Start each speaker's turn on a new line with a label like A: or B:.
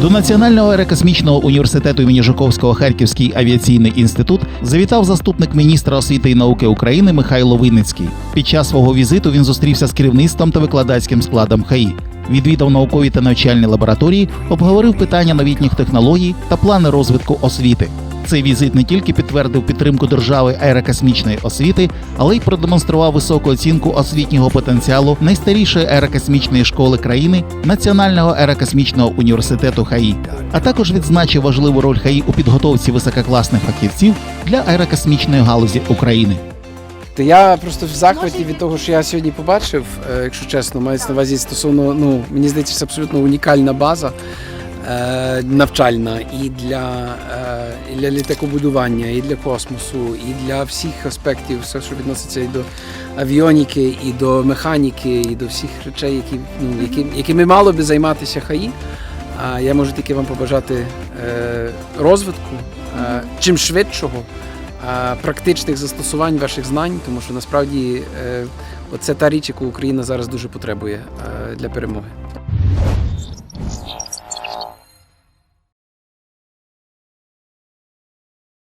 A: До Національного аерокосмічного університету імені Жуковського Харківський авіаційний інститут завітав заступник міністра освіти і науки України Михайло Винницький. Під час свого візиту він зустрівся з керівництвом та викладацьким складом ХАІ. Відвідав наукові та навчальні лабораторії, обговорив питання новітніх технологій та плани розвитку освіти. Цей візит не тільки підтвердив підтримку держави аерокосмічної освіти, але й продемонстрував високу оцінку освітнього потенціалу найстарішої аерокосмічної школи країни Національного аерокосмічного університету ХАІ, а також відзначив важливу роль ХАІ у підготовці висококласних фахівців для аерокосмічної галузі України.
B: Я просто в захваті від того, що я сьогодні побачив, е, якщо чесно, мається на увазі стосовно, ну мені здається, це абсолютно унікальна база навчальна і для, е, і для літакобудування, і для космосу, і для всіх аспектів, все, що відноситься і до авіоніки, і до механіки, і до всіх речей, які, ну, які, якими мало би займатися ХАІ. А я можу тільки вам побажати е, розвитку, е, чим швидшого е, практичних застосувань ваших знань, тому що насправді е, оце та річ, яку Україна зараз дуже потребує е, для перемоги.